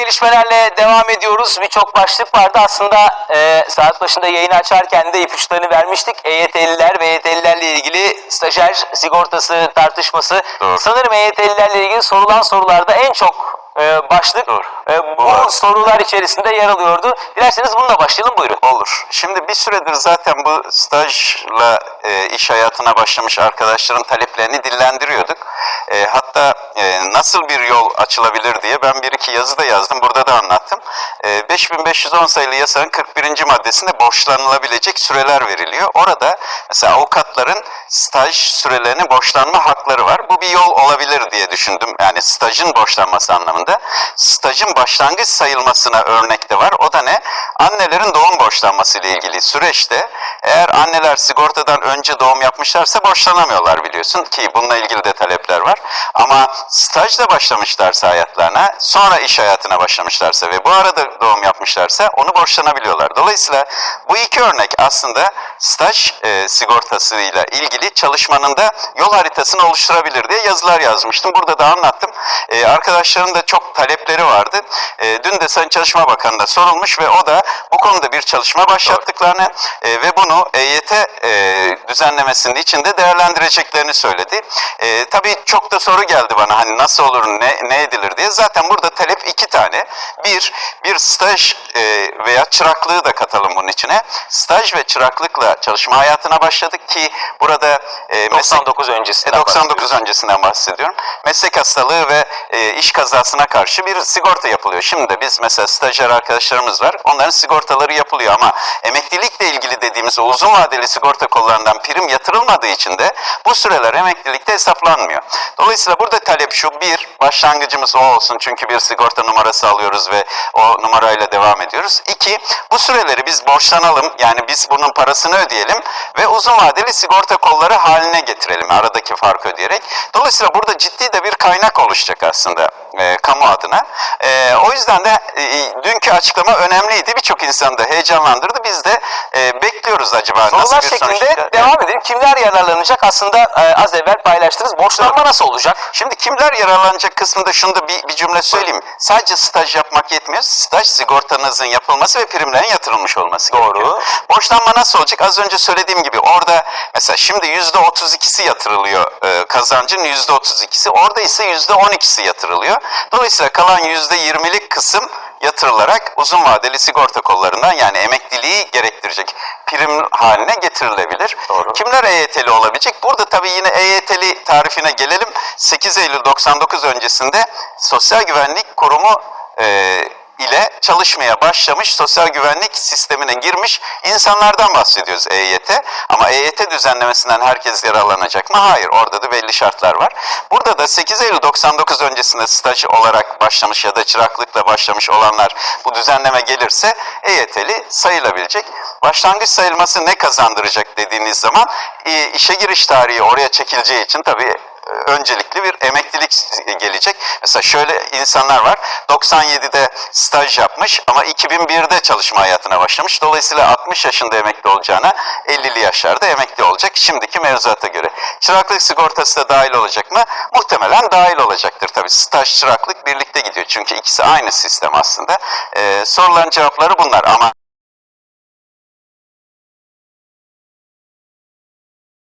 gelişmelerle devam ediyoruz. Birçok başlık vardı. Aslında e, saat başında yayını açarken de ipuçlarını vermiştik. EYT'liler ve EYT'lilerle ilgili stajyer sigortası tartışması. Doğru. Sanırım EYT'lilerle ilgili sorulan sorularda en çok e, başlık Doğru. e, bu var. sorular içerisinde yer alıyordu. Dilerseniz bununla başlayalım. Buyurun. Olur. Şimdi bir süredir zaten bu stajla e, iş hayatına başlamış arkadaşların taleplerini dillendiriyorduk. E, hatta e, nasıl bir yol açılabilir diye ben bir iki yazı da yazdım. Burada da anlattım. E, 5510 sayılı yasanın 41. maddesinde borçlanılabilecek süreler veriliyor. Orada mesela avukatların staj sürelerine borçlanma hakları var. Bu bir yol olabilir diye düşündüm. Yani stajın borçlanması anlamında. Stajın başlangıç sayılmasına örnek de var. O da ne? Annelerin doğum borçlanması ile ilgili süreçte eğer anneler sigortadan önce doğum yapmışlarsa borçlanamıyorlar biliyorsun ki bununla ilgili de talepler var. Ama stajla başlamışlarsa hayatlarına, sonra iş hayatına başlamışlarsa ve bu arada doğum yapmışlarsa onu borçlanabiliyorlar. Dolayısıyla bu iki örnek aslında staj e, sigortasıyla ilgili çalışmanın da yol haritasını oluşturabilir diye yazılar yazmıştım. Burada da anlattım. E, arkadaşların da çok talepleri vardı. E, dün de Sayın Çalışma Bakanı'na sorulmuş ve o da bu konuda bir çalışma başlattıklarını e, ve bunu EYT e, düzenlemesinin içinde değerlendireceklerini söyledi. E, tabii çok da soru geldi bana hani nasıl olur, ne, ne edilir diye. Zaten burada talep iki tane. Bir, bir staj e, veya çıraklığı da katalım bunun içine. Staj ve çıraklıkla çalışma hayatına başladık ki burada e, meslek- 99 öncesinden e, 99 öncesinden bahsediyorum. Meslek hastalığı ve e, iş kazasına karşı bir sigorta yapılıyor. Şimdi de biz mesela stajyer arkadaşlarımız var. Onların sigortaları yapılıyor ama emeklilikle ilgili dediğimiz o uzun vadeli sigorta kollarından prim yatırılmadığı için de bu süreler emeklilikte hesaplanmıyor. Dolayısıyla burada talep şu bir başlangıcımız o olsun çünkü bir sigorta numarası alıyoruz ve o numarayla devam ediyoruz. İki bu süreleri biz borçlanalım yani biz bunun parasını ödeyelim ve uzun vadeli sigorta kolları haline getirelim aradaki farkı ödeyerek. Dolayısıyla burada ciddi de bir kaynak oluşacak aslında e, kamu adına. E, o yüzden de e, dünkü açıklama önemliydi. Birçok insanı da heyecanlandırdı. Biz de e, bekliyoruz acaba nasıl Sorular bir şeklinde sonuç çıkar? devam edelim. Kimler yararlanacak? Aslında e, az evvel paylaştınız. Borçlanma nasıl olacak? Şimdi kimler yararlanacak kısmında şunu da bir, bir cümle söyleyeyim. Sadece staj yapmak yetmiyor. Staj sigortanızın yapılması ve primlerin yatırılmış olması Doğru. gerekiyor. Borçlanma nasıl olacak? Az önce söylediğim gibi orada mesela şimdi yüzde 32'si yatırılıyor e, kazancın yüzde 32'si. Orada ise yüzde 12'si yatırılıyor. Dolayısıyla kalan yüzde 20'lik kısım yatırılarak uzun vadeli sigorta kollarından yani emekliliği gerektirecek prim haline getirilebilir. Doğru. Kimler EYT'li olabilecek? Burada tabii yine EYT'li tarifine gelelim. 8 Eylül 99 öncesinde Sosyal Güvenlik Kurumu e, çalışmaya başlamış, sosyal güvenlik sistemine girmiş insanlardan bahsediyoruz EYT. Ama EYT düzenlemesinden herkes yararlanacak mı? Hayır, orada da belli şartlar var. Burada da 8 Eylül 99 öncesinde staj olarak başlamış ya da çıraklıkla başlamış olanlar bu düzenleme gelirse EYT'li sayılabilecek. Başlangıç sayılması ne kazandıracak dediğiniz zaman e, işe giriş tarihi oraya çekileceği için tabii öncelikli bir emeklilik gelecek. Mesela şöyle insanlar var. 97'de staj yapmış ama 2001'de çalışma hayatına başlamış. Dolayısıyla 60 yaşında emekli olacağına 50'li yaşlarda emekli olacak şimdiki mevzuata göre. Çıraklık sigortası da dahil olacak mı? Muhtemelen dahil olacaktır tabii. Staj çıraklık birlikte gidiyor. Çünkü ikisi aynı sistem aslında. Ee, soruların cevapları bunlar ama